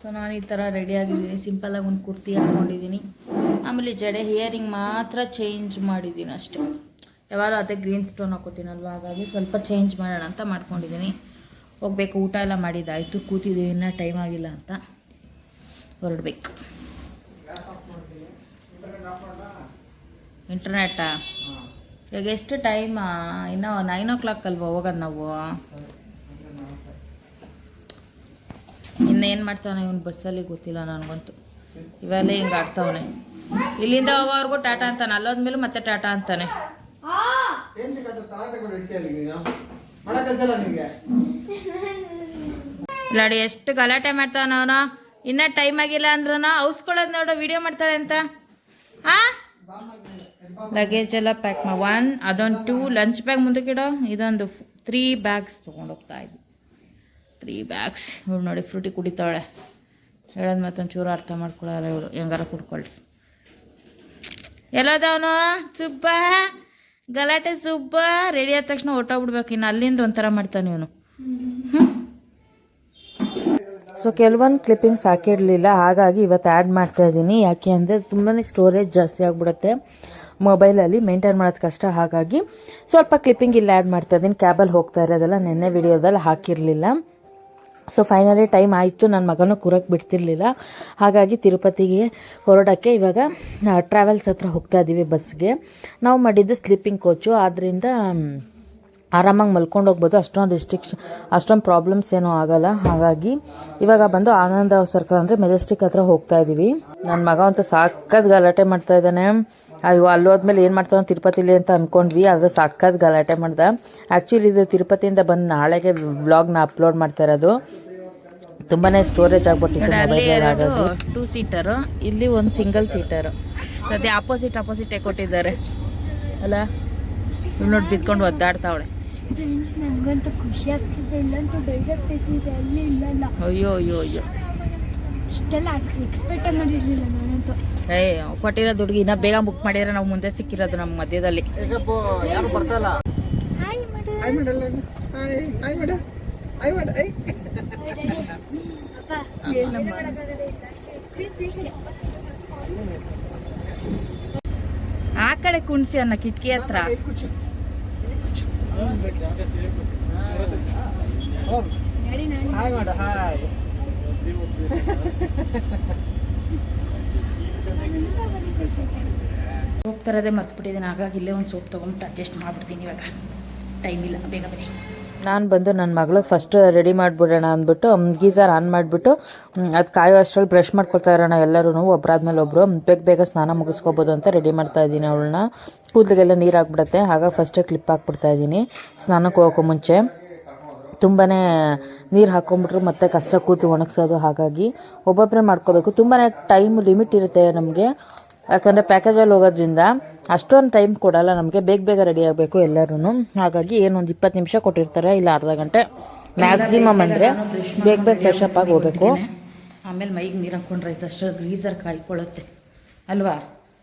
So ನಾನು ಈ ಥರ ರೆಡಿ ಆಗಿದ್ದೀನಿ. ಸಿಂಪಲಾಗಿ ಒಂದು ಕುರ್ತಿ ಹಾಕ್ಕೊಂಡಿದ್ದೀನಿ ಆಮೇಲೆ ಜಡೆ ಹಿಯರಿಂಗ್ ಮಾತ್ರ ಚೇಂಜ್ ಮಾಡಿದ್ದೀನಿ ಅಷ್ಟೆ. ಯಾವಾಗಲೂ ಅದೇ ಗ್ರೀನ್ ಸ್ಟೋನ್ ಹಾಕೋತೀನಲ್ವ? ಹಾಗಾಗಿ ಸ್ವಲ್ಪ ಚೇಂಜ್ ಮಾಡೋಣ ಅಂತ ಮಾಡ್ಕೊಂಡಿದ್ದೀನಿ. ಹೋಗ್ಬೇಕು ಊಟ ಎಲ್ಲ ಮಾಡಿದ್ದಾಯಿತು ಕೂತಿದ್ದೀವಿ ಇನ್ನೂ ಟೈಮ್ ಆಗಿಲ್ಲ ಅಂತ ಹೊರಡ್ಬೇಕು. ಇಂಟರ್ನೆಟ್ಟಾ ಈಗ ಎಷ್ಟು ಟೈಮಾ ಇನ್ನೂ ನೈನ್ ಓ ಕ್ಲಾಕ್ ಅಲ್ವಾ ಹೋಗೋದು ನಾವು? ಇನ್ನೇನು ಮಾಡ್ತಾನೆ ಇವನು ಬಸ್ಸಲ್ಲಿ ಗೊತ್ತಿಲ್ಲ ನನಗಂತೂ. ಇವೆಲ್ಲ ಹಿಂಗೆ ಆಡ್ತಾವನೆ. ಇಲ್ಲಿಂದ ಹೋಗೋವರೆಗೂ ಟಾಟಾ ಅಂತಾನೆ, ಅಲ್ಲೋದ್ಮೇಲೆ ಮತ್ತೆ ಟಾಟಾ ಅಂತಾನೆ. ನೋಡಿ ಎಷ್ಟು ಗಲಾಟೆ ಮಾಡ್ತಾನ ಅವನು? ಇನ್ನೂ ಟೈಮ್ ಆಗಿಲ್ಲ ಅಂದ್ರೂ ಔಸ್ಕೊಳ್ಳೋದು ನೋಡು ವಿಡಿಯೋ ಮಾಡ್ತಾಳೆ ಅಂತ. ಆ? ಲಗೇಜ್ ಎಲ್ಲ ಪ್ಯಾಕ್ ಮಾಡಿ ಒನ್ ಅದೊಂದು ಟೂ ಲಂಚ್ ಬ್ಯಾಗ್ ಮುಂದಕ್ಕಿಡೋ ಇದೊಂದು ತ್ರೀ ಬ್ಯಾಗ್ಸ್ ತೊಗೊಂಡು ಹೋಗ್ತಾ ಇದ್ವಿ. ತ್ರೀ ಬ್ಯಾಗ್ಸ್ ಇವಳು ನೋಡಿ ಫ್ರೂಟಿ ಕುಡಿತಾಳೆ. ಹೇಳೋದು ಮತ್ತೊಂದು ಚೂರು ಅರ್ಥ ಮಾಡ್ಕೊಳ್ಳೋಲ್ಲ ಇವಳು. ಹೆಂಗಾರ ಕುಡ್ಕೊಳ್ಳಿ ಎಲ್ಲದವನು? ಸುಬ್ಬ. ಗಲಾಟೆ ಸುಬ್ಬ. ರೆಡಿ ಆದ ತಕ್ಷಣ ಹೊಟ್ಟೋಗ್ಬಿಡ್ಬೇಕು ಇನ್ನು ಅಲ್ಲಿಂದ ಒಂಥರ ಮಾಡ್ತಾನೆ ಇವನು. ಸೊ ಕೆಲವೊಂದು ಕ್ಲಿಪ್ಪಿಂಗ್ಸ್ ಹಾಕಿರಲಿಲ್ಲ. ಹಾಗಾಗಿ ಇವತ್ತು ಆ್ಯಡ್ ಮಾಡ್ತಾ ಇದ್ದೀನಿ. ಯಾಕೆ ಅಂದರೆ ತುಂಬಾ ಸ್ಟೋರೇಜ್ ಜಾಸ್ತಿ ಆಗಿಬಿಡುತ್ತೆ. ಮೊಬೈಲಲ್ಲಿ ಮೇಂಟೈನ್ ಮಾಡೋದು ಕಷ್ಟ. ಹಾಗಾಗಿ ಸ್ವಲ್ಪ ಕ್ಲಿಪ್ಪಿಂಗ್ ಇಲ್ಲಿ ಆ್ಯಡ್ ಮಾಡ್ತಾ ಇದ್ದೀನಿ. ಕ್ಯಾಬಲ್ಲಿ ಹೋಗ್ತಾ ಇರೋದೆಲ್ಲ ನಿನ್ನೆ ವಿಡಿಯೋದಲ್ಲಿ ಹಾಕಿರಲಿಲ್ಲ. ಸೊ ಫೈನಲಿ ಟೈಮ್ ಆಯಿತು. ನನ್ನ ಮಗನೂ ಕೂರಕ್ಕೆ ಬಿಡ್ತಿರ್ಲಿಲ್ಲ. ಹಾಗಾಗಿ ತಿರುಪತಿಗೆ ಹೊರಡೋಕ್ಕೆ ಇವಾಗ ಟ್ರಾವೆಲ್ಸ್ ಹತ್ರ ಹೋಗ್ತಾ ಇದ್ದೀವಿ ಬಸ್ಗೆ ನಾವು ಮಾಡಿದ್ದು ಸ್ಲೀಪಿಂಗ್ ಕೋಚು ಆದ್ದರಿಂದ ಆರಾಮಾಗಿ ಮಲ್ಕೊಂಡು ಹೋಗ್ಬೋದು. ಅಷ್ಟೊಂದು ರಿಸ್ಟ್ರಿಕ್ಷನ್ ಅಷ್ಟೊಂದು ಪ್ರಾಬ್ಲಮ್ಸ್ ಏನೂ ಆಗಲ್ಲ. ಹಾಗಾಗಿ ಇವಾಗ ಬಂದು ಆನಂದ ಸರ್ಕಲ್ ಅಂದರೆ ಮೆಜೆಸ್ಟಿಕ್ ಹತ್ರ ಹೋಗ್ತಾ ಇದ್ದೀವಿ ನನ್ನ ಮಗ ಅಂತೂ ಸಾಕತ್ ಗಲಾಟೆ ಮಾಡ್ತಾ ಇದ್ದಾನೆ. ಅಯ್ಯೋ ಅಲ್ಲಿ ಹೋದ್ಮೇಲೆ ಏನು ಮಾಡ್ತಾನೆ ತಿರುಪತಿಲಿ ಅಂತ ಅಂದ್ಕೊಂಡ್ವಿ ಆದರೆ ಸಾಕತ್ ಗಲಾಟೆ ಮಾಡ್ದೆ. ಆ್ಯಕ್ಚುಲಿ ಇದು ತಿರುಪತಿಯಿಂದ ಬಂದು ನಾಳೆಗೆ ವ್ಲಾಗ್ನ ಅಪ್ಲೋಡ್ ಮಾಡ್ತಾ ಇರೋದು. ತುಂಬಾ ಸ್ಟೋರೇಜ್ ಆಗ್ಬಿಟ್ಟಿತ್ತು ಟೂ ಸೀಟರು ಇಲ್ಲಿ ಒಂದು ಸಿಂಗಲ್ ಸೀಟರು ಸದ್ಯ ಆಪೋಸಿಟ್ ಆಪೋಸಿಟ್ ಕೊಟ್ಟಿದ್ದಾರೆ. ಅಲ್ಲ ಸುಮ್ಮನೆ ನೋಡಿ ಬಿದ್ಕೊಂಡು ಒದ್ದಾಡ್ತಾವಳೆ. ಫ್ರೆಂಡ್ಸ್ ನನಗಂತೂ ಖುಷಿ ಆಗ್ತಿದೆ. ಇಲ್ಲಂತೂ ಡೈರೆಕ್ಟ್ ಇದೆ ಅಲ್ಲಿ ಇಲ್ಲಲ್ಲ ಅಯ್ಯೋ ಅಯ್ಯೋ ಅಯ್ಯೋ. ಇಷ್ಟೆಲ್ಲ ಎಕ್ಸ್ಪೆಕ್ಟ್ ಮಾಡಿರಲಿಲ್ಲ ನಾನಂತೂ. ಏ ಕೊಟ್ಟಿರೋ ದುಡ್ಡಿಗೆ ಇನ್ನ ಬೇಗ ಬುಕ್ ಮಾಡಿದ್ರೆ ನಾವು ಮುಂದೆ ಸಿಕ್ಕಿರೋದು ನಮ್ಮ ಮಧ್ಯದಲ್ಲಿ. ಈಗಪ್ಪ ಯಾರು ಬರ್ತಾ ಇಲ್ಲ ಹಾಯ್ ಮಾಡು ಹಾಯ್ ಮಾಡಲ್ಲ ಹಾಯ್ ಹಾಯ್ ಮಾಡ ಹಾಯ್ ಮಾಡ ಐ ಅಪ್ಪ ಇಷ್ಟೇ ಇಷ್ಟೇ ಆ ಕಡೆ ಕುಣಿಸಿ ಅನ್ನ ಕಿಟಕಿ ಹತ್ರ. ಹಾಯ್ ಮಾಡ ಹಾಯ್ ಸೋಪ್ ತರೋದೇ ಮರ್ತ್ಬಿಟ್ಟಿದ್ದೀನಿ, ಹಾಗಾಗಿ ಇಲ್ಲೇ ಒಂದು ಸೋಪ್ ತೊಗೊಂಬಿಟ್ಟು ಅಡ್ಜಸ್ಟ್ ಮಾಡ್ಬಿಡ್ತೀನಿ ಇವಾಗ. ಟೈಮ್ ಇಲ್ಲ, ಬೇಗ ಬನ್ನಿ. ನಾನು ಬಂದು ನನ್ನ ಮಗಳು ಫಸ್ಟ್ ರೆಡಿ ಮಾಡಿಬಿಡೋಣ ಅಂದ್ಬಿಟ್ಟು ಗೀಸರ್ ಆನ್ ಮಾಡಿಬಿಟ್ಟು ಅದು ಕಾಯೋ ಅಷ್ಟರಲ್ಲಿ ಬ್ರಷ್ ಮಾಡ್ಕೊಳ್ತಾ ಇರೋಣ ಎಲ್ಲರೂ ಒಬ್ಬರಾದ್ಮೇಲೆ ಒಬ್ಬರು ಬೇಗ ಬೇಗ ಸ್ನಾನ ಮುಗಿಸ್ಕೋಬೋದು ಅಂತ ರೆಡಿ ಮಾಡ್ತಾ ಇದ್ದೀನಿ ಅವಳನ್ನ. ಕೂದಲಿಗೆಲ್ಲ ನೀರು ಹಾಕ್ಬಿಡುತ್ತೆ ಹಾಗಾಗಿ ಫಸ್ಟೇ ಕ್ಲಿಪ್ ಹಾಕ್ಬಿಡ್ತಾ ಇದ್ದೀನಿ. ಸ್ನಾನಕ್ಕೆ ಹೋಗೋಕ್ಕೂ ಮುಂಚೆ. ತುಂಬಾ ನೀರು ಹಾಕ್ಕೊಂಬಿಟ್ರು ಮತ್ತೆ ಕಷ್ಟ ಕೂತು ಒಣಗಿಸೋದು. ಹಾಗಾಗಿ ಒಬ್ಬೊಬ್ಬರೇ ಮಾಡ್ಕೋಬೇಕು. ತುಂಬಾ ಟೈಮ್ ಲಿಮಿಟ್ ಇರುತ್ತೆ ನಮಗೆ. ಯಾಕಂದರೆ ಪ್ಯಾಕೇಜಲ್ಲಿ ಹೋಗೋದ್ರಿಂದ ಅಷ್ಟೊಂದು ಟೈಮ್ ಕೊಡಲ್ಲ ನಮಗೆ. ಬೇಗ ಬೇಗ ರೆಡಿ ಆಗಬೇಕು ಎಲ್ಲರೂ ಹಾಗಾಗಿ ಏನೊಂದು ಇಪ್ಪತ್ತು ನಿಮಿಷ ಕೊಟ್ಟಿರ್ತಾರೆ, ಇಲ್ಲ ಅರ್ಧ ಗಂಟೆ. ಮ್ಯಾಕ್ಸಿಮಮ್ ಅಂದರೆ ಬೇಗ ಬೇಗ ಫ್ರೆಶ್ ಆಗಿ ಹೋಗಬೇಕು. ಆಮೇಲೆ ಮೈಗೆ ನೀರು ಹಾಕ್ಕೊಂಡ್ರೆ ಅಷ್ಟು ಗ್ರೀಸರ್ ಕಾಯ್ಕೊಳ್ಳುತ್ತೆ ಅಲ್ವಾ?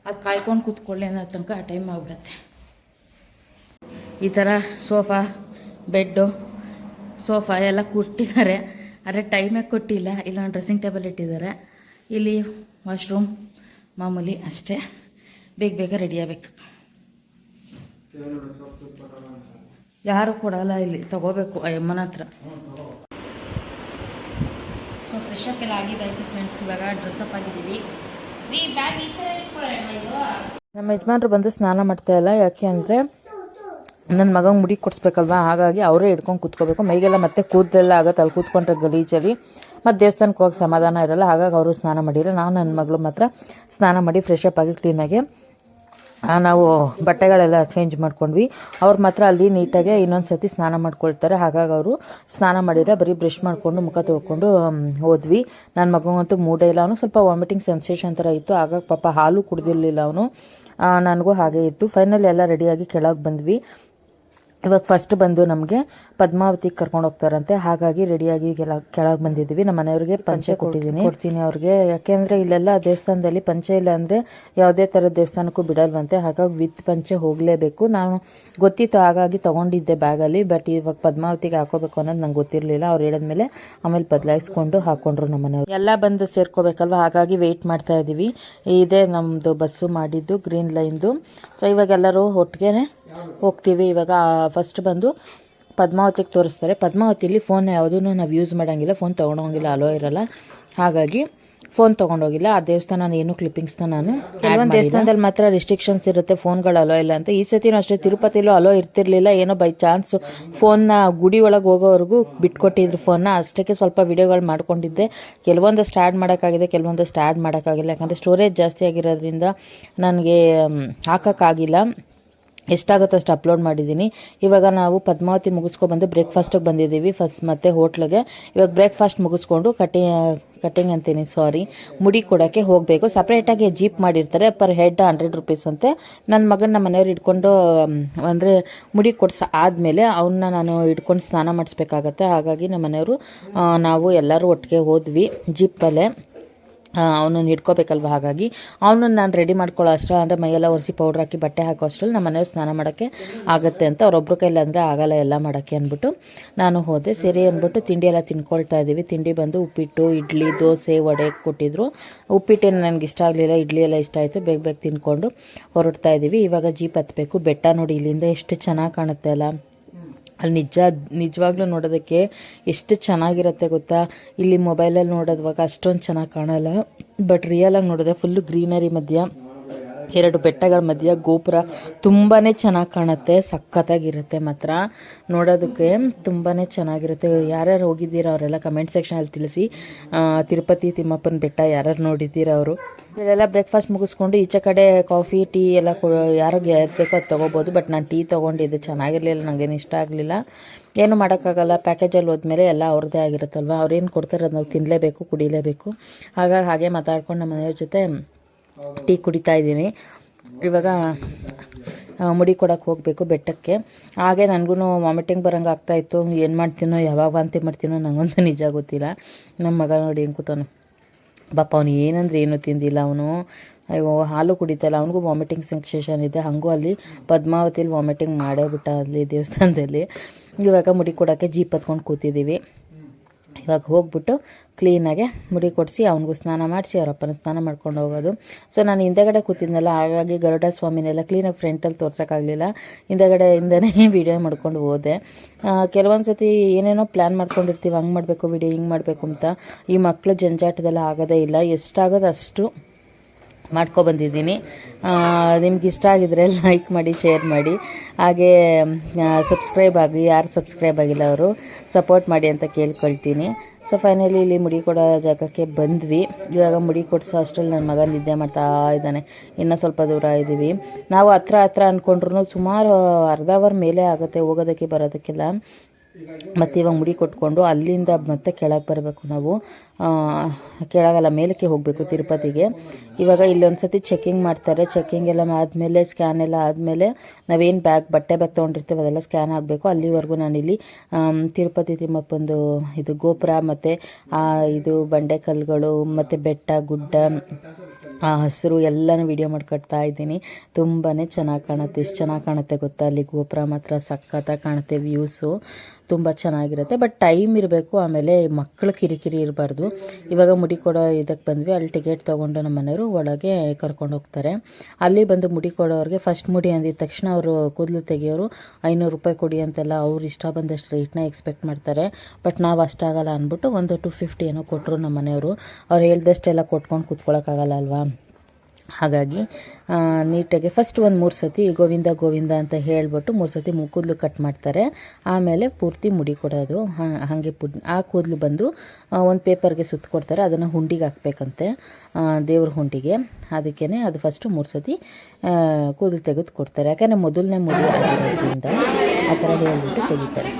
ಅದು ಕಾಯ್ಕೊಂಡು ಕೂತ್ಕೊಳ್ಳಿ ಅನ್ನೋ ತನಕ ಆ ಟೈಮ್ ಆಗಿಬಿಡುತ್ತೆ. ಈ ಥರ ಸೋಫಾ ಬೆಡ್ಡು ಸೋಫಾ ಎಲ್ಲ ಕೊಟ್ಟಿದ್ದಾರೆ. ಆದರೆ ಟೈಮೇ ಕೊಟ್ಟಿಲ್ಲ. ಇಲ್ಲ ಡ್ರೆಸ್ಸಿಂಗ್ ಟೇಬಲ್ ಇಟ್ಟಿದ್ದಾರೆ. ಇಲ್ಲಿ ವಾಶ್ರೂಮ್ ಮಾಮೂಲಿ ಅಷ್ಟೇ. ಬೇಗ ಬೇಗ ರೆಡಿ ಆಗಬೇಕು. ಯಾರು ಕೊಡಲ್ಲ ಇಲ್ಲಿ. ತಗೋಬೇಕು ಯಮ್ಮನ ಹತ್ರ. ಸೊ ಫ್ರೆಶ್ ಅಪ್ ಎಲ್ಲ ಆಗಿದ್ದಾಯ್ತು ಫ್ರೆಂಡ್ಸ್ ಇವಾಗ ಡ್ರೆಸ್ ಅಪ್ ಆಗಿದ್ದೀವಿ. ನಮ್ಮ ಯಜಮಾನರು ಬಂದು ಸ್ನಾನ ಮಾಡ್ತಾ ಇಲ್ಲ. ಯಾಕೆ ಅಂದರೆ ನನ್ನ ಮಗಂಗೆ ಮುಡಿ ಕೊಡಿಸ್ಬೇಕಲ್ವಾ? ಹಾಗಾಗಿ ಅವರೇ ಹಿಡ್ಕೊಂಡು ಕೂತ್ಕೋಬೇಕು. ಮೈಗೆಲ್ಲ ಮತ್ತೆ ಕೂದಲೆಲ್ಲ ಆಗುತ್ತೆ. ಅಲ್ಲಿ ಕೂತ್ಕೊಂಡ್ರೆ ಗಲೀಜಲ್ಲಿ. ಮತ್ತು ದೇವಸ್ಥಾನಕ್ಕೆ ಹೋಗಿ ಸಮಾಧಾನ ಇರಲ್ಲ. ಹಾಗಾಗಿ ಅವರು ಸ್ನಾನ ಮಾಡಿಲ್ಲ ನಾನು ನನ್ನ ಮಗಳು ಮಾತ್ರ ಸ್ನಾನ ಮಾಡಿ ಫ್ರೆಶ್ ಅಪ್ ಆಗಿ ಕ್ಲೀನಾಗಿ ನಾವು ಬಟ್ಟೆಗಳೆಲ್ಲ ಚೇಂಜ್ ಮಾಡ್ಕೊಂಡ್ವಿ. ಅವ್ರು ಮಾತ್ರ ಅಲ್ಲಿ ನೀಟಾಗಿ ಇನ್ನೊಂದು ಸತಿ ಸ್ನಾನ ಮಾಡ್ಕೊಳ್ತಾರೆ. ಹಾಗಾಗಿ ಅವರು ಸ್ನಾನ ಮಾಡಿದ್ರೆ ಬರೀ ಬ್ರಷ್ ಮಾಡಿಕೊಂಡು ಮುಖ ತೊಳ್ಕೊಂಡು ಹೋದ್ವಿ. ನನ್ನ ಮಗಂಗಂತೂ ಮೂಡೇ ಇಲ್ಲ. ಅವನು ಸ್ವಲ್ಪ ವಾಮಿಟಿಂಗ್ ಸೆನ್ಸೇಷನ್ ಥರ ಇತ್ತು. ಹಾಗಾಗಿ ಪಾಪ ಹಾಲು ಕುಡ್ದಿರಲಿಲ್ಲ ಅವನು. ನನಗೂ ಹಾಗೆ ಇತ್ತು. ಫೈನಲ್ ಎಲ್ಲ ರೆಡಿಯಾಗಿ ಕೆಳಗೆ ಬಂದ್ವಿ. ಇವಾಗ ಫಸ್ಟ್ ಬಂದು ನಮಗೆ ಪದ್ಮಾವತಿಗೆ ಕರ್ಕೊಂಡು ಹೋಗ್ತಾರಂತೆ. ಹಾಗಾಗಿ ರೆಡಿಯಾಗಿ ಕೆಳಗೆ ಬಂದಿದ್ದೀವಿ. ನಮ್ಮ ಮನೆಯವ್ರಿಗೆ ಪಂಚೆ ಕೊಟ್ಟಿದ್ದೀನಿ. ಕೊಡ್ತೀನಿ ಅವ್ರಿಗೆ. ಯಾಕೆಂದ್ರೆ ಇಲ್ಲೆಲ್ಲ ದೇವಸ್ಥಾನದಲ್ಲಿ ಪಂಚೆ ಇಲ್ಲ ಅಂದ್ರೆ ಯಾವುದೇ ಥರದ ದೇವಸ್ಥಾನಕ್ಕೂ ಬಿಡಲ್ವಂತೆ. ಹಾಗಾಗಿ ವಿತ್ ಪಂಚೆ ಹೋಗಲೇಬೇಕು. ನಾನು ಗೊತ್ತಿತ್ತು ಹಾಗಾಗಿ ತಗೊಂಡಿದ್ದೆ ಬ್ಯಾಗಲ್ಲಿ. ಬಟ್ ಇವಾಗ ಪದ್ಮಾವತಿಗೆ ಹಾಕೋಬೇಕು ಅನ್ನೋದು ನಂಗೆ ಗೊತ್ತಿರಲಿಲ್ಲ. ಅವ್ರು ಹೇಳಿದ್ಮೇಲೆ ಆಮೇಲೆ ಬದಲಾಯಿಸ್ಕೊಂಡು ಹಾಕೊಂಡ್ರು ನಮ್ಮ ಮನೆಯವ್ರು. ಎಲ್ಲ ಬಂದು ಸೇರ್ಕೋಬೇಕಲ್ವ? ಹಾಗಾಗಿ ವೆಯ್ಟ್ ಮಾಡ್ತಾ ಇದ್ದೀವಿ ಇದೇ ನಮ್ಮದು ಬಸ್ಸು ಮಾಡಿದ್ದು ಗ್ರೀನ್ ಲೈನ್ದು ಸೊ ಇವಾಗ ಎಲ್ಲರೂ ಒಟ್ಟಿಗೆ ಹೋಗ್ತೀವಿ. ಇವಾಗ ಫಸ್ಟ್ ಬಂದು ಪದ್ಮಾವತಿಗೆ ತೋರಿಸ್ತಾರೆ. ಪದ್ಮಾವತಿಲಿ ಫೋನ್ ಯಾವುದೂ ನಾವು ಯೂಸ್ ಮಾಡೋಂಗಿಲ್ಲ. ಫೋನ್ ತೊಗೊಂಡೋಗಿಲ್ಲ ಅಲೋ ಇರಲ್ಲ. ಹಾಗಾಗಿ ಫೋನ್ ತೊಗೊಂಡೋಗಿಲ್ಲ. ಆ ದೇವಸ್ಥಾನ ಏನು ಕ್ಲಿಪ್ಪಿಂಗ್ಸ್ನ ನಾನು ಕೆಲವೊಂದು ದೇವಸ್ಥಾನದಲ್ಲಿ ಮಾತ್ರ ರಿಸ್ಟ್ರಿಕ್ಷನ್ಸ್ ಇರುತ್ತೆ. ಫೋನ್ಗಳು ಅಲೋ ಇಲ್ಲ ಅಂತ. ಈ ಸತಿನೂ ಅಷ್ಟೇ ತಿರುಪತಿಲೂ ಅಲೋ ಇರ್ತಿರ್ಲಿಲ್ಲ. ಏನೋ ಬೈ ಚಾನ್ಸ್ ಫೋನ್ನ ಗುಡಿ ಒಳಗೆ ಹೋಗೋವರೆಗೂ ಬಿಟ್ಕೊಟ್ಟಿದ್ರು ಫೋನ್ನ ಅಷ್ಟಕ್ಕೆ ಸ್ವಲ್ಪ ವಿಡಿಯೋಗಳು ಮಾಡ್ಕೊಂಡಿದ್ದೆ. ಕೆಲವೊಂದಷ್ಟು ಆ್ಯಡ್ ಮಾಡೋಕ್ಕಾಗಿದೆ, ಕೆಲವೊಂದಷ್ಟು ಆ್ಯಡ್ ಮಾಡೋಕ್ಕಾಗಿಲ್ಲ. ಯಾಕಂದರೆ ಸ್ಟೋರೇಜ್ ಜಾಸ್ತಿ ಆಗಿರೋದ್ರಿಂದ ನನಗೆ ಹಾಕೋಕ್ಕಾಗಿಲ್ಲ. ಎಷ್ಟಾಗುತ್ತೆ ಅಷ್ಟು ಅಪ್ಲೋಡ್ ಮಾಡಿದ್ದೀನಿ. ಇವಾಗ ನಾವು ಪದ್ಮಾವತಿ ಮುಗಿಸ್ಕೊಬಂದು ಬ್ರೇಕ್ಫಾಸ್ಟಿಗೆ ಬಂದಿದ್ದೀವಿ. ಫಸ್ಟ್ ಮತ್ತೆ ಹೋಟ್ಲಿಗೆ ಇವಾಗ ಬ್ರೇಕ್ಫಾಸ್ಟ್ ಮುಗಿಸ್ಕೊಂಡು ಕಟಿ ಕಟಿಂಗ್ ಅಂತೀನಿ ಸಾರಿ ಮುಡಿ ಕೊಡೋಕ್ಕೆ ಹೋಗಬೇಕು. ಸಪ್ರೇಟಾಗಿ ಜೀಪ್ ಮಾಡಿರ್ತಾರೆ ಪರ್ ಹೆಡ್ ಹಂಡ್ರೆಡ್ ರುಪೀಸ್ ಅಂತೆ. ನನ್ನ ಮಗನ ನಮ್ಮ ಮನೆಯವ್ರು ಇಟ್ಕೊಂಡು ಅಂದರೆ ಮುಡಿ ಕೊಡ್ಸ ಆದಮೇಲೆ ಅವನ್ನ ನಾನು ಇಟ್ಕೊಂಡು ಸ್ನಾನ ಮಾಡಿಸ್ಬೇಕಾಗತ್ತೆ. ಹಾಗಾಗಿ ನಮ್ಮ ಮನೆಯವರು ನಾವು ಎಲ್ಲರೂ ಒಟ್ಟಿಗೆ ಹೋದ್ವಿ ಜೀಪಲ್ಲೇ ಅವನನ್ನು ಹಿಡ್ಕೋಬೇಕಲ್ವ? ಹಾಗಾಗಿ ಅವನನ್ನು ನಾನು ರೆಡಿ ಮಾಡ್ಕೊಳ್ಳೋ ಅಷ್ಟರ ಅಂದರೆ ಮೈಯೆಲ್ಲ ಒರೆಸಿ ಪೌಡ್ರ್ ಹಾಕಿ ಬಟ್ಟೆ ಹಾಕೋ ಅಷ್ಟ್ರಲ್ಲಿ ನಮ್ಮ ಮನೆಯವ್ರು ಸ್ನಾನ ಮಾಡೋಕ್ಕೆ ಆಗುತ್ತೆ ಅಂತ. ಅವರೊಬ್ಬರು ಕೈಲಿ ಅಂದರೆ ಆಗಲ್ಲ, ಎಲ್ಲ ಮಾಡೋಕ್ಕೆ ಅಂದ್ಬಿಟ್ಟು ನಾನು ಹೋದೆ. ಸರಿ ಅಂದ್ಬಿಟ್ಟು ತಿಂಡಿ ಎಲ್ಲ ತಿನ್ಕೊಳ್ತಾ ಇದ್ದೀವಿ. ತಿಂಡಿ ಬಂದು ಉಪ್ಪಿಟ್ಟು, ಇಡ್ಲಿ, ದೋಸೆ, ವಡೆ ಕೊಟ್ಟಿದ್ರು. ಉಪ್ಪಿಟ್ಟೇನು ನನಗೆ ಇಷ್ಟ ಆಗಲಿಲ್ಲ. ಇಡ್ಲಿ ಎಲ್ಲ ಇಷ್ಟ ಆಯಿತು. ಬೇಗ ಬೇಗ ತಿನ್ಕೊಂಡು ಹೊರಡ್ತಾ ಇದ್ದೀವಿ. ಇವಾಗ ಜೀಪ್ ಹತ್ತಬೇಕು ಬೆಟ್ಟ ನೋಡಿ ಇಲ್ಲಿಂದ ಎಷ್ಟು ಚೆನ್ನಾಗಿ ಕಾಣುತ್ತೆ ಅಲ್ಲ? ಅಲ್ಲಿ ನಿಜ, ನಿಜವಾಗ್ಲೂ ನೋಡೋದಕ್ಕೆ ಎಷ್ಟು ಚೆನ್ನಾಗಿರುತ್ತೆ ಗೊತ್ತಾ? ಇಲ್ಲಿ ಮೊಬೈಲಲ್ಲಿ ನೋಡೋದ್ವಾಗ ಅಷ್ಟೊಂದು ಚೆನ್ನಾಗಿ ಕಾಣಲ್ಲ. ಬಟ್ ರಿಯಲಾಗಿ ನೋಡಿದ್ರೆ ಫುಲ್ಲು ಗ್ರೀನರಿ ಮಧ್ಯ. ಎರಡು ಬೆಟ್ಟಗಳ ಮಧ್ಯ ಗೋಪುರ ತುಂಬಾ ಚೆನ್ನಾಗಿ ಕಾಣುತ್ತೆ, ಸಖತ್ತಾಗಿರುತ್ತೆ ಮಾತ್ರ. ನೋಡೋದಕ್ಕೆ ತುಂಬಾ ಚೆನ್ನಾಗಿರುತ್ತೆ. ಯಾರ್ಯಾರು ಹೋಗಿದ್ದೀರಾ ಅವರೆಲ್ಲ ಕಮೆಂಟ್ ಸೆಕ್ಷನಲ್ಲಿ ತಿಳಿಸಿ. ತಿರುಪತಿ ತಿಮ್ಮಪ್ಪನ ಬೆಟ್ಟ ಯಾರ್ಯಾರು ನೋಡಿದ್ದೀರಾ ಅವರು? ಇಲ್ಲೆಲ್ಲ ಬ್ರೇಕ್ಫಾಸ್ಟ್ ಮುಗಿಸ್ಕೊಂಡು ಈಚೆ ಕಡೆ ಕಾಫಿ ಟೀ ಎಲ್ಲ ಯಾರಿಗೆ ಯಾವ್ದು ಬೇಕೋ ಅದು ತೊಗೋಬೋದು ಬಟ್ ನಾನು ಟೀ ತೊಗೊಂಡಿದ್ದೆ ಚೆನ್ನಾಗಿರಲಿಲ್ಲ ನನಗೇನು ಇಷ್ಟ ಆಗಲಿಲ್ಲ. ಏನು ಮಾಡೋಕ್ಕಾಗಲ್ಲ ಪ್ಯಾಕೇಜಲ್ಲಿ ಹೋದ್ಮೇಲೆ ಎಲ್ಲ ಅವ್ರದ್ದೇ ಆಗಿರುತ್ತಲ್ವ? ಅವ್ರೇನು ಕೊಡ್ತಾರೆ ಅದು ನಾವು ತಿನ್ನಲೇಬೇಕು ಕುಡಿಲೇಬೇಕು. ಹಾಗಾಗಿ ಹಾಗೆ ಮಾತಾಡ್ಕೊಂಡು ನಮ್ಮ ಮನೆಯವ್ರ ಜೊತೆ ಟೀ ಕುಡಿತಾ ಇದ್ದೀನಿ. ಇವಾಗ ಮುಡಿ ಕೊಡಕ್ಕೆ ಹೋಗಬೇಕು ಬೆಟ್ಟಕ್ಕೆ. ಹಾಗೆ ನನಗೂ ವಾಮಿಟಿಂಗ್ ಬರೋಂಗೆ ಆಗ್ತಾಯಿತ್ತು ಏನು ಮಾಡ್ತೀನೋ, ಯಾವಾಗ ವಾಂತಿ ಮಾಡ್ತೀನೋ ನನಗಂತೂ ನಿಜ ಗೊತ್ತಿಲ್ಲ. ನಮ್ಮ ಮಗ ನೋಡಿ ಹೆಂಗೆ ಕೂತಾನೆ. ಪಾಪ ಅವನು ಏನಂದ್ರೆ ಏನು ತಿಂದಿಲ್ಲ ಅವನು. ಅಯ್ಯೋ, ಹಾಲು ಕುಡಿತಲ್ಲ ಅವನಿಗೂ ವಾಮಿಟಿಂಗ್ ಸೆನ್ಸೇಷನ್ ಇದೆ. ಹಾಗೂ ಅಲ್ಲಿ ಪದ್ಮಾವತಿಲಿ ವಾಮಿಟಿಂಗ್ ಮಾಡೇ ಬಿಟ್ಟ ಅಲ್ಲಿ ದೇವಸ್ಥಾನದಲ್ಲಿ. ಇವಾಗ ಮುಡಿ ಕೊಡೋಕ್ಕೆ ಜೀಪ್ ಹತ್ಕೊಂಡು ಕೂತಿದ್ದೀವಿ ಇವಾಗ ಹೋಗ್ಬಿಟ್ಟು ಕ್ಲೀನಾಗೆ ಮುಡಿ ಕೊಡಿಸಿ ಅವನಿಗೂ ಸ್ನಾನ ಮಾಡಿಸಿ ಅವರಪ್ಪನ ಸ್ನಾನ ಮಾಡ್ಕೊಂಡು ಹೋಗೋದು. ಸೊ ನಾನು ಹಿಂದೆಗಡೆ ಕೂತಿದ್ನಲ್ಲ, ಹಾಗಾಗಿ ಗರುಡ ಸ್ವಾಮಿನೆಲ್ಲ ಕ್ಲೀನಾಗಿ ಫ್ರಂಟಲ್ಲಿ ತೋರ್ಸೋಕ್ಕಾಗಲಿಲ್ಲ. ಹಿಂದೆಗಡೆಯಿಂದನೇ ವೀಡಿಯೋ ಮಾಡ್ಕೊಂಡು ಹೋದೆ. ಕೆಲವೊಂದು ಸತಿ ಏನೇನೋ ಪ್ಲ್ಯಾನ್ ಮಾಡ್ಕೊಂಡಿರ್ತೀವಿ, ಹಂಗೆ ಮಾಡಬೇಕು ವಿಡಿಯೋ ಹಿಂಗೆ ಮಾಡಬೇಕು ಅಂತ. ಈ ಮಕ್ಕಳು ಜಂಜಾಟದೆಲ್ಲ ಆಗೋದೇ ಇಲ್ಲ. ಎಷ್ಟಾಗೋದು ಅಷ್ಟು ಮಾಡ್ಕೊಬಂದಿದ್ದೀನಿ ನಿಮ್ಗೆ ಇಷ್ಟ ಆಗಿದ್ರೆ ಲೈಕ್ ಮಾಡಿ ಶೇರ್ ಮಾಡಿ. ಹಾಗೆ ಸಬ್ಸ್ಕ್ರೈಬ್ ಆಗಿ, ಯಾರು ಸಬ್ಸ್ಕ್ರೈಬ್ ಆಗಿಲ್ಲ ಅವರು ಸಪೋರ್ಟ್ ಮಾಡಿ ಅಂತ ಕೇಳ್ಕೊಳ್ತೀನಿ. ಸೊ ಫೈನಲಿ ಇಲ್ಲಿ ಮುಡಿ ಕೊಡೋ ಜಾಗಕ್ಕೆ ಬಂದ್ವಿ. ಇವಾಗ ಮುಡಿ ಕೊಡಿಸೋ ಅಷ್ಟರಲ್ಲಿ ನನ್ನ ಮಗ ನಿದ್ದೆ ಮಾಡ್ತಾ ಇದ್ದಾನೆ. ಇನ್ನೂ ಸ್ವಲ್ಪ ದೂರ ಇದ್ದೀವಿ ನಾವು ಹತ್ರ ಹತ್ರ ಅಂದ್ಕೊಂಡ್ರು ಸುಮಾರು ಅರ್ಧ ಅವರ್ ಮೇಲೆ ಆಗುತ್ತೆ ಹೋಗೋದಕ್ಕೆ, ಬರೋದಕ್ಕೆಲ್ಲ. ಮತ್ತು ಇವಾಗ ಮುಡಿ ಕೊಟ್ಕೊಂಡು ಅಲ್ಲಿಂದ ಮತ್ತೆ ಕೆಳಗೆ ಬರಬೇಕು ನಾವು. ಕೆಳಗಲ್ಲ, ಮೇಲಕ್ಕೆ ಹೋಗಬೇಕು ತಿರುಪತಿಗೆ. ಇವಾಗ ಇಲ್ಲೊಂದು ಸತಿ ಚೆಕಿಂಗ್ ಮಾಡ್ತಾರೆ. ಚೆಕಿಂಗ್ ಎಲ್ಲ ಆದಮೇಲೆ ಸ್ಕ್ಯಾನ್ ಎಲ್ಲ ಆದಮೇಲೆ ನಾವೇನು ಬ್ಯಾಗ್ ಬಟ್ಟೆ ಬ್ಯಾಗ್ ತೊಗೊಂಡಿರ್ತೀವಿ, ಅದೆಲ್ಲ ಸ್ಕ್ಯಾನ್ ಆಗಬೇಕು. ಅಲ್ಲಿವರೆಗೂ ನಾನಿಲ್ಲಿ ತಿರುಪತಿ ತಿಮ್ಮಪ್ಪಂದು ಇದು ಗೋಪುರ ಮತ್ತು ಇದು ಬಂಡೆಕಲ್ಲುಗಳು ಮತ್ತು ಬೆಟ್ಟ, ಗುಡ್ಡ, ಆ, ಹಸಿರು ಎಲ್ಲನೂ ವಿಡಿಯೋ ಮಾಡ್ಕೊಡ್ತಾ ಇದ್ದೀನಿ. ತುಂಬಾ ಚೆನ್ನಾಗಿ ಕಾಣುತ್ತೆ. ಎಷ್ಟು ಚೆನ್ನಾಗಿ ಕಾಣುತ್ತೆ ಗೊತ್ತಾ? ಅಲ್ಲಿ ಗೋಪುರ ಮಾತ್ರ ಸಖತ್ತಾಗಿ ಕಾಣುತ್ತೆ ವ್ಯೂಸು ತುಂಬ ಚೆನ್ನಾಗಿರುತ್ತೆ. ಬಟ್ ಟೈಮ್ ಇರಬೇಕು, ಆಮೇಲೆ ಮಕ್ಕಳು ಕಿರಿಕಿರಿ ಇರಬಾರ್ದು. ಇವಾಗ ಮುಡಿ ಕೊಡೋ ಇದಕ್ಕೆ ಬಂದ್ವಿ. ಅಲ್ಲಿ ಟಿಕೆಟ್ ತೊಗೊಂಡು ನಮ್ಮ ಮನೆಯವರು ಒಳಗೆ ಕರ್ಕೊಂಡು ಹೋಗ್ತಾರೆ. ಅಲ್ಲಿ ಬಂದು ಮುಡಿ ಕೊಡೋರಿಗೆ ಫಸ್ಟ್ ಮುಡಿ ಅಂದಿದ ತಕ್ಷಣ ಅವರು ಕೂದಲು ತೆಗಿಯೋರು. ಐನೂರು ರೂಪಾಯಿ ಕೊಡಿ ಅಂತೆಲ್ಲ ಅವ್ರು ಇಷ್ಟ ಬಂದಷ್ಟು ರೇಟ್ನ ಎಕ್ಸ್ಪೆಕ್ಟ್ ಮಾಡ್ತಾರೆ. ಬಟ್ ನಾವು ಅಷ್ಟಾಗಲ್ಲ ಅಂದ್ಬಿಟ್ಟು ಒಂದು ಟು ಫಿಫ್ಟಿ ಏನೋ ಕೊಟ್ಟರು ನಮ್ಮ ಮನೆಯವರು. ಅವ್ರು ಹೇಳ್ದಷ್ಟೆಲ್ಲ ಕೊಟ್ಕೊಂಡು ಕೂತ್ಕೊಳ್ಳೋಕ್ಕಾಗಲ್ಲ ಅಲ್ವಾ? ಹಾಗಾಗಿ ನೀಟಾಗಿ ಫಸ್ಟ್ ಒಂದು ಮೂರು ಸತಿ ಗೋವಿಂದ ಗೋವಿಂದ ಅಂತ ಹೇಳ್ಬಿಟ್ಟು ಮೂರು ಸತಿ ಕೂದಲು ಕಟ್ ಮಾಡ್ತಾರೆ. ಆಮೇಲೆ ಪೂರ್ತಿ ಮುಡಿ ಕೊಡೋದು. ಹಾಗೆ ಪುಡ್, ಆ ಕೂದಲು ಬಂದು ಒಂದು ಪೇಪರ್ಗೆ ಸುತ್ತ ಕೊಡ್ತಾರೆ. ಅದನ್ನು ಹುಂಡಿಗೆ ಹಾಕ್ಬೇಕಂತೆ ದೇವ್ರ ಹುಂಡಿಗೆ. ಅದಕ್ಕೇ ಅದು ಫಸ್ಟು ಮೂರು ಸತಿ ಕೂದಲು ತೆಗೆದು ಕೊಡ್ತಾರೆ. ಯಾಕಂದರೆ ಮೊದಲನೇ ಮುಡಿ ಆಗಿರೋದ್ರಿಂದ ಆ ಥರ ಹೇಳ್ಬಿಟ್ಟು ತೆಗಿತಾರೆ.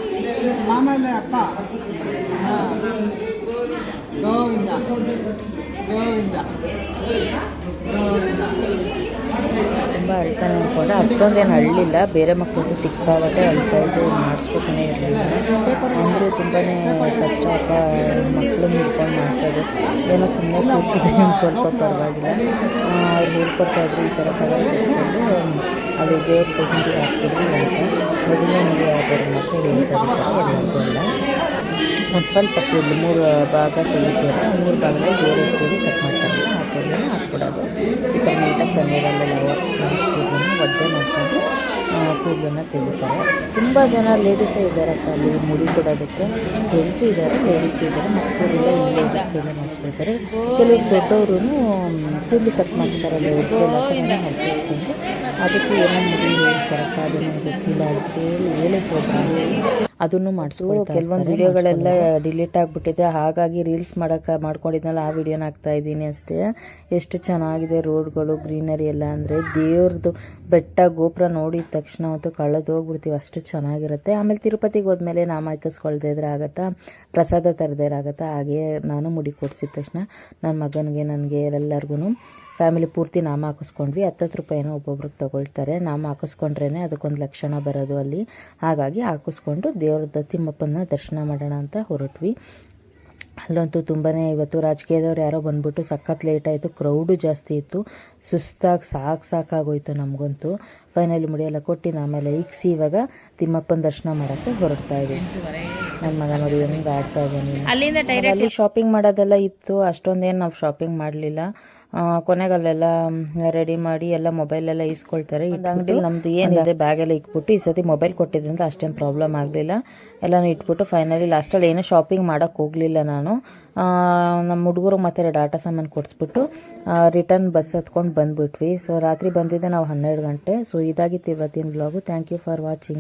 ಗೋವಿಂದ ಗೋವಿಂದ. ಅಳ್ತಾನೆ ಅಂದ್ಕೊಂಡೆ ಅಷ್ಟೊಂದೇನು ಅಳ್ಳಿಲ್ಲ. ಬೇರೆ ಮಕ್ಕಳಿಗೆ ಸಿಕ್ಕಾಗತ್ತೆ ಅಂತ ಇದು ಮಾಡಿಸ್ಕೊತಾನೆ ಇರಲಿಲ್ಲ. ಅಂದರೆ ತುಂಬಾ ಕಷ್ಟ. ಅಪ್ಪ ಮಕ್ಕಳು ಹಿಡ್ಕೊಂಡು ಮಾಡ್ತಾರೆ ಏನೋ ಸುಮ್ಮನೆ ಕೂತಿದೆ ಸ್ವಲ್ಪ ಪರವಾಗಿಲ್ಲ. ಅವ್ರು ಹೇಳ್ಕೊಡ್ತಾ ಇದ್ರು ಈ ಥರ ಕೊಟ್ಕೊಂಡು ಅದು ದೇವ್ರ ಕೊಟ್ಟು ಹಾಕ್ತಿದ್ರು ಅಂತ. ಮೊದಲನೇ ಆದವ್ರು ಮಾತ್ರ ಹೇಳ್ತಾರೆ ಒಂದು ಸ್ವಲ್ಪ ಮೂರು ಭಾಗ ತೆಗಿತಾರೆ ಮೂರು ಭಾಗದಲ್ಲಿ ಬೇರೆ ಕಟ್ ಮಾಡ್ತಾರೆ. ಆ ಕೂದಲನ್ನ ಹಾಕ್ಬಿಡೋದು ನೀಟಾಗಿ ಪನ್ನೀರಲ್ಲೆಲ್ಲ ಒರೆಸ್ಕೊಂಡು ಕೂದಲನ್ನು ಒದ್ದೆ ಮಾಡಿಕೊಂಡು ಕೂದಲನ್ನು ತೆಗಿತಾರೆ ತುಂಬ ಜನ ಲೇಡೀಸೇ ಇದ್ದಾರೆ ಅಲ್ಲಿ ಮುಡಿ ಕೊಡೋದಕ್ಕೆ ಜೆಂಟ್ಸು ಇದ್ದಾರೆ ಲೇಡೀಸ್ ಇದ್ದಾರೆ. ಮಕ್ಕಳಿಗೆ ಕೂದಲು ಮಾಡಿಸ್ಕೊಳ್ತಾರೆ ಕೆಲವು ದೊಡ್ಡವರು ಕೂದಲು ಕಟ್ ಮಾಡ್ತಾರಲ್ಲ ಎಲ್ಲ ಹಾಕಿಕೊಂಡು ಅದಕ್ಕೆ ಏನೋ ಮುಡಿ ಹೇಳ್ತಾರಪ್ಪ ಅದನ್ನು ಗೊತ್ತಿಲ್ಲ. ಅಂತ ಹೇಳಿ ಅದನ್ನು ಮಾಡಿಸ್ಕೊಂಡು ಕೆಲವೊಂದು ವಿಡಿಯೋಗಳೆಲ್ಲ ಡಿಲೀಟ್ ಆಗಿಬಿಟ್ಟಿದೆ. ಹಾಗಾಗಿ ರೀಲ್ಸ್ ಮಾಡೋಕೆ ಮಾಡ್ಕೊಂಡಿದ್ನಲ್ಲ ಆ ವಿಡಿಯೋನ ಹಾಕ್ತಾ ಇದ್ದೀನಿ ಅಷ್ಟೇ. ಎಷ್ಟು ಚೆನ್ನಾಗಿದೆ ರೋಡ್ಗಳು ಗ್ರೀನರಿ ಎಲ್ಲ ಅಂದರೆ ದೇವ್ರದ್ದು ಬೆಟ್ಟ ಗೋಪುರ ನೋಡಿದ ತಕ್ಷಣ ಅಂತೂ ಕಳೆದು ಹೋಗ್ಬಿಡ್ತೀವಿ. ಅಷ್ಟು ಚೆನ್ನಾಗಿರುತ್ತೆ. ಆಮೇಲೆ ತಿರುಪತಿಗೆ ಹೋದ್ಮೇಲೆ ನಾಮ ಹಾಕಿಸ್ಕೊಳ್ತಾ ಇದ್ರೆ ಆಗತ್ತಾ? ಪ್ರಸಾದ ತರದೇ ಇರಾಗತ್ತಾ ಹಾಗೆ ನಾನು ಮುಡಿ ಕೊಡಿಸಿದ ತಕ್ಷಣ ನನ್ನ ಮಗನಿಗೆ ನನಗೆ ಎಲ್ಲರಿಗೂ ಫ್ಯಾಮಿಲಿ ಪೂರ್ತಿ ನಾಮ ಹಾಕಿಸ್ಕೊಂಡ್ವಿ. ಹತ್ತತ್ತು ರೂಪಾಯಿನೂ ಒಬ್ಬೊಬ್ರಿಗೆ ತಗೊಳ್ತಾರೆ. ನಾಮ ಹಾಕಿಸ್ಕೊಂಡ್ರೇ ಅದಕ್ಕೊಂದು ಲಕ್ಷಣ ಬರೋದು ಅಲ್ಲಿ. ಹಾಗಾಗಿ ಹಾಕಿಸ್ಕೊಂಡು ದೇವ್ರದ ತಿಮ್ಮಪ್ಪನ ದರ್ಶನ ಮಾಡೋಣ ಅಂತ ಹೊರಟ್ವಿ. ಅಲ್ಲಂತೂ ತುಂಬಾ ಇವತ್ತು ರಾಜಕೀಯದವ್ರು ಯಾರೋ ಬಂದ್ಬಿಟ್ಟು ಸಖತ್ ಲೇಟ್ ಆಯಿತು. ಕ್ರೌಡು ಜಾಸ್ತಿ ಇತ್ತು. ಸುಸ್ತಾಗಿ ಸಾಕು ಸಾಕಾಗೋಯ್ತು ನಮಗಂತೂ. ಫೈನಲಿ ಮುಡಿಯೆಲ್ಲ ಕೊಟ್ಟಿನ ಆಮೇಲೆ ಇಕ್ಸಿ ಇವಾಗ ತಿಮ್ಮಪ್ಪನ ದರ್ಶನ ಮಾಡೋಕ್ಕೆ ಹೊರಡ್ತಾ ಇದ್ದೀನಿ ನನ್ನ ಮಗ ನೋಡಿ ಹೆಂಗೆ ಆಡ್ತಾ ಇದ್ದೀನಿ. ಅಲ್ಲಿಂದ ಅಲ್ಲಿ ಶಾಪಿಂಗ್ ಮಾಡೋದೆಲ್ಲ ಇತ್ತು ಅಷ್ಟೊಂದೇನು ನಾವು ಶಾಪಿಂಗ್ ಮಾಡಲಿಲ್ಲ. ಕೊನೆಗಲ್ಲೆಲ್ಲ ರೆಡಿ ಮಾಡಿ ಎಲ್ಲ ಮೊಬೈಲ್ ಎಲ್ಲ ಇಸ್ಕೊಳ್ತಾರೆ ಅಂಗಡಿಲಿ ನಮ್ದು ಏನಿದೆ ಬ್ಯಾಗ್ ಎಲ್ಲ ಇಟ್ಬಿಟ್ಟು ಈ ಸತಿ ಮೊಬೈಲ್ ಕೊಟ್ಟಿದ್ರಿಂದ ಅಷ್ಟೇನು ಪ್ರಾಬ್ಲಮ್ ಆಗಲಿಲ್ಲ. ಎಲ್ಲನೂ ಇಟ್ಬಿಟ್ಟು ಫೈನಲಿ ಲಾಸ್ಟಲ್ಲಿ ಏನೂ ಶಾಪಿಂಗ್ ಮಾಡೋಕ್ಕೆ ಹೋಗಲಿಲ್ಲ ನಾನು. ನಮ್ಮ ಹುಡುಗರು ಮತ್ತೆ ಎರಡು ಆಟ ಸಾಮಾನು ಕೊಡಿಸ್ಬಿಟ್ಟು ರಿಟರ್ನ್ ಬಸ್ ಹತ್ಕೊಂಡು ಬಂದ್ಬಿಟ್ವಿ. ಸೊ ರಾತ್ರಿ ಬಂದಿದ್ದೆ ನಾವು ಹನ್ನೆರಡು ಗಂಟೆ. ಸೊ ಇದಾಗಿತ್ತು ಇವತ್ತಿನ blog thank you for watching